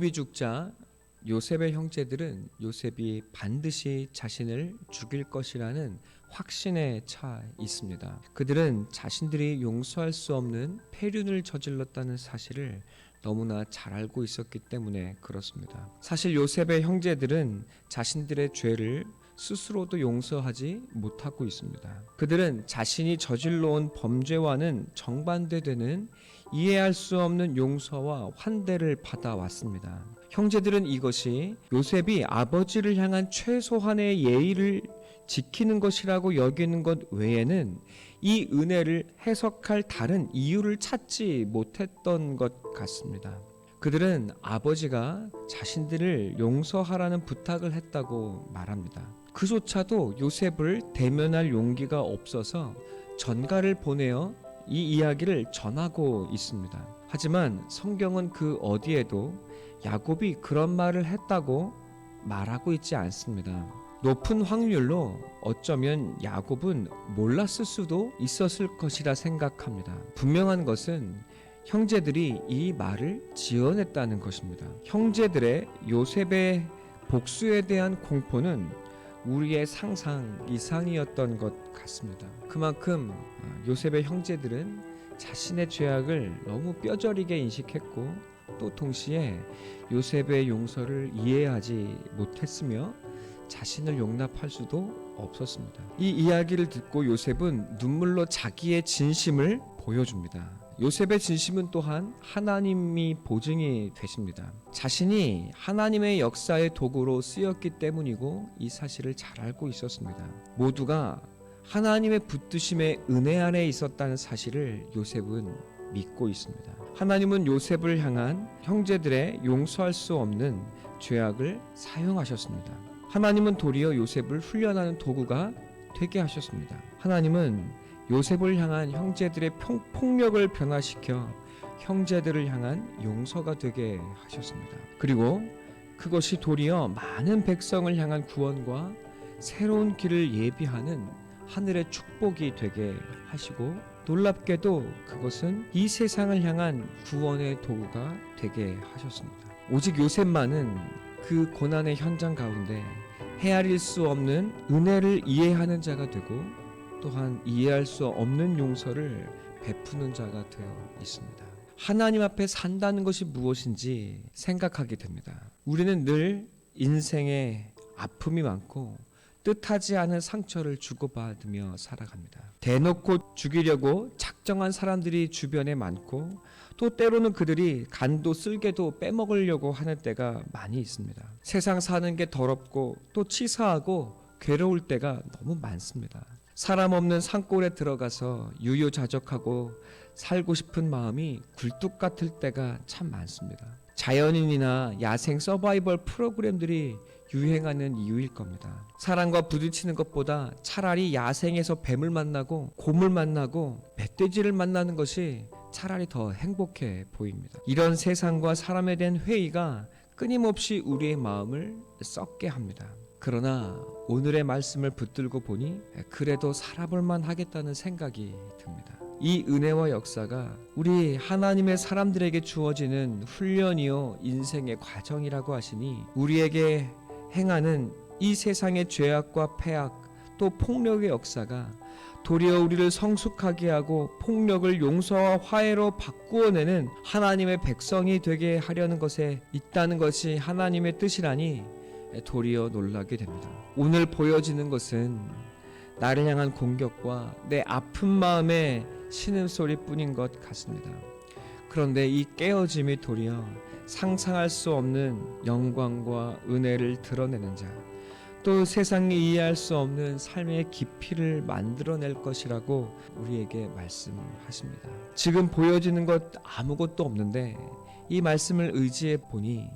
야곱이 죽자 요셉의 형제들은 요셉이 반드시 자신을 죽일 것이라는 확신에 차 있습니다. 그들은 자신들이 용서할 수 없는 폐륜을 저질렀다는 사실을 너무나 잘 알고 있었기 때문에 그렇습니다. 사실 요셉의 형제들은 자신들의 죄를 스스로도 용서하지 못하고 있습니다. 그들은 자신이 저질러온 범죄와는 정반대되는 이해할 수 없는 용서와 환대를 받아왔습니다. 형제들은 이것이 요셉이 아버지를 향한 최소한의 예의를 지키는 것이라고 여기는 것 외에는 이 은혜를 해석할 다른 이유를 찾지 못했던 것 같습니다. 그들은 아버지가 자신들을 용서하라는 부탁을 했다고 말합니다. 그조차도 요셉을 대면할 용기가 없어서 전가를 보내어 이 이야기를 전하고 있습니다. 하지만 성경은 그 어디에도 야곱이 그런 말을 했다고 말하고 있지 않습니다. 높은 확률로 어쩌면 야곱은 몰랐을 수도 있었을 것이라 생각합니다. 분명한 것은 형제들이 이 말을 지어냈다는 것입니다. 형제들의 요셉의 복수에 대한 공포는 우리의 상상 이상이었던 것 같습니다. 그만큼 어, 요셉의 형제들은 자신의 죄악을 너무 뼈저리게 인식했고 또 동시에 요셉의 용서를 이해하지 못했으며 자신을 용납할 수도 없었습니다. 이 이야기를 듣고 요셉은 눈물로 자기의 진심을 보여줍니다. 요셉의 진심은 또한 하나님이 보증이 되십니다. 자신이 하나님의 역사의 도구로 쓰였기 때문이고 이 사실을 잘 알고 있었습니다. 모두가 하나님의 붙드심의 은혜 안에 있었다는 사실을 요셉은 믿고 있습니다. 하나님은 요셉을 향한 형제들의 용서할 수 없는 죄악을 사용하셨습니다. 하나님은 도리어 요셉을 훈련하는 도구가 되게 하셨습니다. 하나님은 요셉을 향한 형제들의 평, 폭력을 변화시켜 형제들을 향한 용서가 되게 하셨습니다. 그리고 그것이 도리어 많은 백성을 향한 구원과 새로운 길을 예비하는 하늘의 축복이 되게 하시고 놀랍게도 그것은 이 세상을 향한 구원의 도구가 되게 하셨습니다. 오직 요셉만은 그 고난의 현장 가운데 헤아릴 수 없는 은혜를 이해하는 자가 되고 또한 이해할 수 없는 용서를 베푸는 자가 되어 있습니다. 하나님 앞에 산다는 것이 무엇인지 생각하게 됩니다. 우리는 늘 인생에 아픔이 많고 뜻하지 않은 상처를 주고받으며 살아갑니다. 대놓고 죽이려고 작정한 사람들이 주변에 많고 또 때로는 그들이 간도 쓸개도 빼먹으려고 하는 때가 많이 있습니다. 세상 사는 게 더럽고 또 치사하고 괴로울 때가 너무 많습니다. 사람 없는 산골에 들어가서 유유자적하고 살고 싶은 마음이 굴뚝 같을 때가 참 많습니다. 자연인이나 야생 서바이벌 프로그램들이 유행하는 이유일 겁니다. 사람과 부딪히는 것보다 차라리 야생에서 뱀을 만나고 곰을 만나고 멧돼지를 만나는 것이 차라리 더 행복해 보입니다. 이런 세상과 사람에 대한 회의가 끊임없이 우리의 마음을 썩게 합니다. 그러나 오늘의 말씀을 붙들고 보니 그래도 살아볼만 하겠다는 생각이 듭니다. 이 은혜와 역사가 우리 하나님의 사람들에게 주어지는 훈련이요 인생의 과정이라고 하시니 우리에게 행하는 이 세상의 죄악과 폐악 또 폭력의 역사가 도리어 우리를 성숙하게 하고 폭력을 용서와 화해로 바꾸어내는 하나님의 백성이 되게 하려는 것에 있다는 것이 하나님의 뜻이라니 도리어 놀라게 됩니다. 오늘 보여지는 것은 나를 향한 공격과 내 아픈 마음의 신음소리뿐인 것 같습니다. 그런데 이 깨어짐이 도리어 상상할 수 없는 영광과 은혜를 드러내는 자, 또 세상이 이해할 수 없는 삶의 깊이를 만들어낼 것이라고 우리에게 말씀하십니다. 지금 보여지는 것 아무것도 없는데 이 말씀을 의지해 보니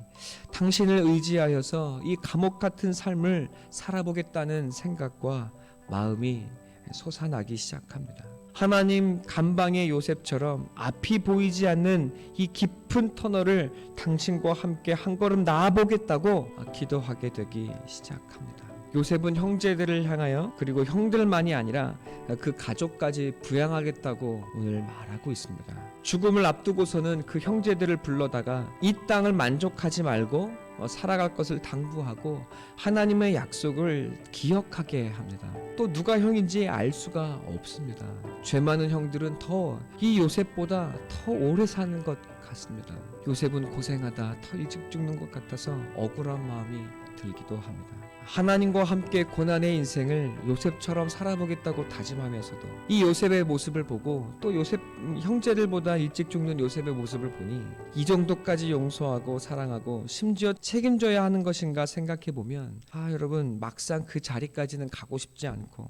당신을 의지하여서 이 감옥 같은 삶을 살아보겠다는 생각과 마음이 솟아나기 시작합니다. 하나님 감방의 요셉처럼 앞이 보이지 않는 이 깊은 터널을 당신과 함께 한 걸음 나아보겠다고 기도하게 되기 시작합니다. 요셉은 형제들을 향하여 그리고 형들만이 아니라 그 가족까지 부양하겠다고 오늘 말하고 있습니다. 죽음을 앞두고서는 그 형제들을 불러다가 이 땅을 만족하지 말고 어, 살아갈 것을 당부하고 하나님의 약속을 기억하게 합니다. 또 누가 형인지 알 수가 없습니다. 죄 많은 형들은 더 이 요셉보다 더 오래 사는 것 같습니다. 요셉은 고생하다 더 일찍 죽는 것 같아서 억울한 마음이 들기도 합니다. 하나님과 함께 고난의 인생을 요셉처럼 살아보겠다고 다짐하면서도 이 요셉의 모습을 보고 또 요셉 음, 형제들보다 일찍 죽는 요셉의 모습을 보니 이 정도까지 용서하고 사랑하고 심지어 책임져야 하는 것인가 생각해 보면 아 여러분 막상 그 자리까지는 가고 싶지 않고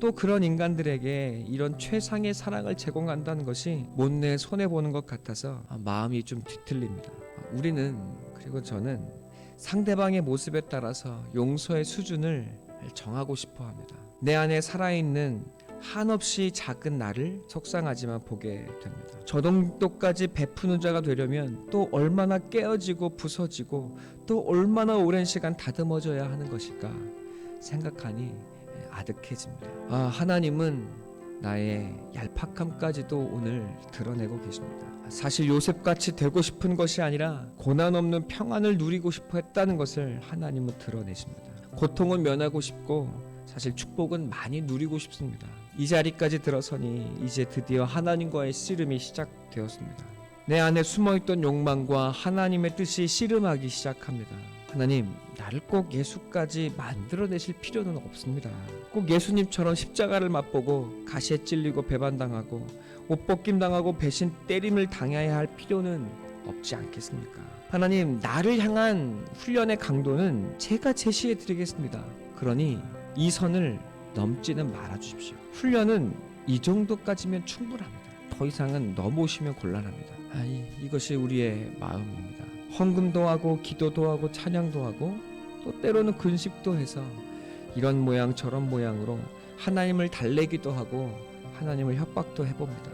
또 그런 인간들에게 이런 최상의 사랑을 제공한다는 것이 못내 손해 보는 것 같아서 아, 마음이 좀 뒤틀립니다. 우리는 그리고 저는 상대방의 모습에 따라서 용서의 수준을 정하고 싶어 합니다. 내 안에 살아있는 한없이 작은 나를 속상하지만 보게 됩니다. 저 정도까지 베푸는 자가 되려면 또 얼마나 깨어지고 부서지고 또 얼마나 오랜 시간 다듬어져야 하는 것일까 생각하니 아득해집니다. 아, 하나님은 나의 얄팍함까지도 오늘 드러내고 계십니다. 사실 요셉같이 되고 싶은 것이 아니라 고난 없는 평안을 누리고 싶어 했다는 것을 하나님은 드러내십니다. 고통은 면하고 싶고 사실 축복은 많이 누리고 싶습니다. 이 자리까지 들어서니 이제 드디어 하나님과의 씨름이 시작되었습니다. 내 안에 숨어있던 욕망과 하나님의 뜻이 씨름하기 시작합니다. 하나님, 나를 꼭 예수까지 만들어내실 필요는 없습니다. 꼭 예수님처럼 십자가를 맛보고 가시에 찔리고 배반당하고 옷 벗김 당하고 배신 때림을 당해야 할 필요는 없지 않겠습니까? 하나님, 나를 향한 훈련의 강도는 제가 제시해 드리겠습니다. 그러니 이 선을 넘지는 말아 주십시오. 훈련은 이 정도까지면 충분합니다. 더 이상은 넘어오시면 곤란합니다. 아, 이, 이것이 우리의 마음입니다. 헌금도 하고 기도도 하고 찬양도 하고 또 때로는 근식도 해서 이런 모양 저런 모양으로 하나님을 달래기도 하고 하나님을 협박도 해봅니다.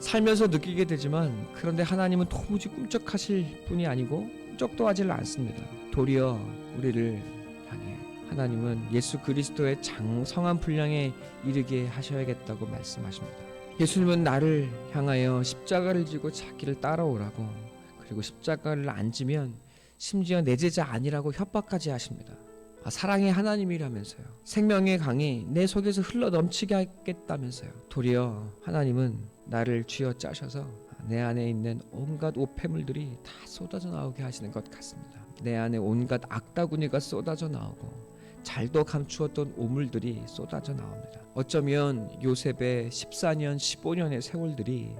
살면서 느끼게 되지만 그런데 하나님은 도무지 꿈쩍하실 분이 아니고 꿈쩍도 하질 않습니다. 도리어 우리를 향해 하나님은 예수 그리스도의 장 성한 분량에 이르게 하셔야겠다고 말씀하십니다. 예수님은 나를 향하여 십자가를 지고 자기를 따라오라고 그리고 십자가를 안 지면 심지어 내 제자 아니라고 협박까지 하십니다. 아, 사랑의 하나님이라면서요. 생명의 강이 내 속에서 흘러 넘치게 하겠다면서요. 도리어 하나님은 나를 쥐어 짜셔서 내 안에 있는 온갖 오폐물들이 다 쏟아져 나오게 하시는 것 같습니다. 내 안에 온갖 악다구니가 쏟아져 나오고 잘도 감추었던 오물들이 쏟아져 나옵니다. 어쩌면 요셉의 14년, 15년의 세월들이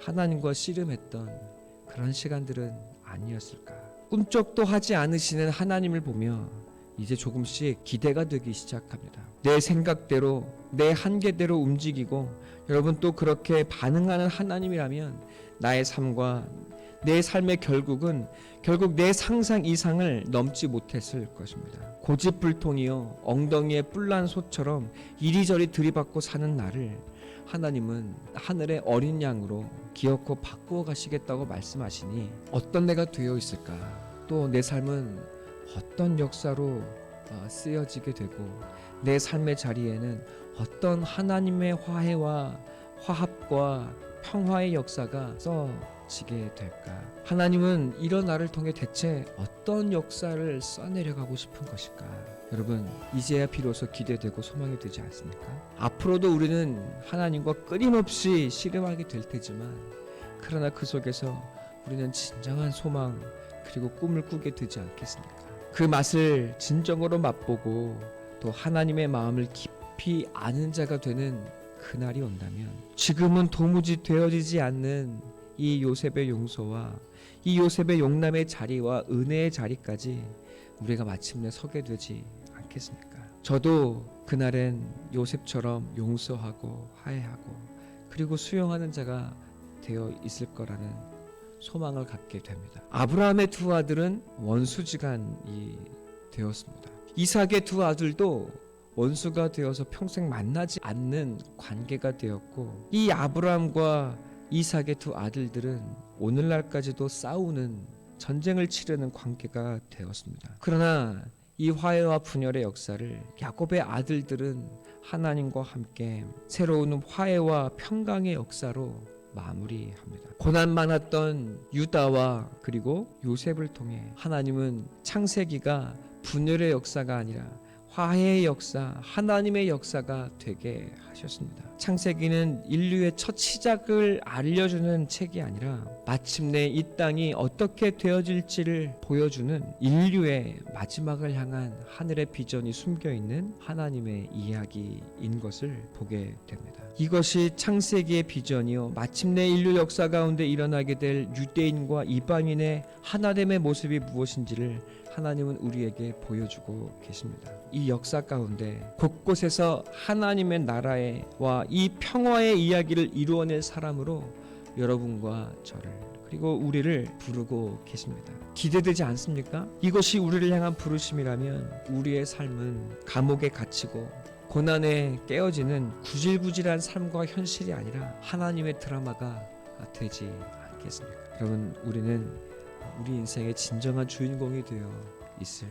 하나님과 씨름했던 그런 시간들은 아니었을까. 꿈쩍도 하지 않으시는 하나님을 보며 이제 조금씩 기대가 되기 시작합니다. 내 생각대로, 내 한계대로 움직이고 여러분 또 그렇게 반응하는 하나님이라면 나의 삶과 내 삶의 결국은 결국 내 상상 이상을 넘지 못했을 것입니다. 고집불통이요 엉덩이에 뿔난 소처럼 이리저리 들이받고 사는 나를 하나님은 하늘의 어린 양으로 기어코 바꾸어 가시겠다고 말씀하시니 어떤 내가 되어 있을까? 또 내 삶은 어떤 역사로 어, 쓰여지게 되고 내 삶의 자리에는 어떤 하나님의 화해와 화합과 평화의 역사가 써지게 될까? 하나님은 이런 나를 통해 대체 어떤 역사를 써내려가고 싶은 것일까? 여러분, 이제야 비로소 기대되고 소망이 되지 않습니까? 앞으로도 우리는 하나님과 끊임없이 씨름하게 될 테지만, 그러나 그 속에서 우리는 진정한 소망 그리고 꿈을 꾸게 되지 않겠습니까? 그 맛을 진정으로 맛보고 또 하나님의 마음을 깊이 아는 자가 되는 그날이 온다면 지금은 도무지 되어지지 않는 이 요셉의 용서와 이 요셉의 용남의 자리와 은혜의 자리까지 우리가 마침내 서게 되지 않겠습니까? 저도 그날엔 요셉처럼 용서하고 화해하고 그리고 수용하는 자가 되어 있을 거라는 소망을 갖게 됩니다. 아브라함의 두 아들은 원수지간이 되었습니다. 이삭의 두 아들도 원수가 되어서 평생 만나지 않는 관계가 되었고 이 아브라함과 이삭의 두 아들들은 오늘날까지도 싸우는 전쟁을 치르는 관계가 되었습니다. 그러나 이 화해와 분열의 역사를 야곱의 아들들은 하나님과 함께 새로운 화해와 평강의 역사로 마무리합니다. 고난 많았던 유다와 그리고 요셉을 통해 하나님은 창세기가 분열의 역사가 아니라 화해의 역사, 하나님의 역사가 되게 하셨습니다. 창세기는 인류의 첫 시작을 알려주는 책이 아니라 마침내 이 땅이 어떻게 되어질지를 보여주는 인류의 마지막을 향한 하늘의 비전이 숨겨 있는 하나님의 이야기인 것을 보게 됩니다. 이것이 창세기의 비전이요. 마침내 인류 역사 가운데 일어나게 될 유대인과 이방인의 하나됨의 모습이 무엇인지를 하나님은 우리에게 보여주고 계십니다. 이 역사 가운데 곳곳에서 하나님의 나라와 이 평화의 이야기를 이루어낼 사람으로 여러분과 저를 그리고 우리를 부르고 계십니다. 기대되지 않습니까? 이것이 우리를 향한 부르심이라면 우리의 삶은 감옥에 갇히고 고난에 깨어지는 구질구질한 삶과 현실이 아니라 하나님의 드라마가 되지 않겠습니까? 여러분 우리는 우리 인생의 진정한 주인공이 되어 있을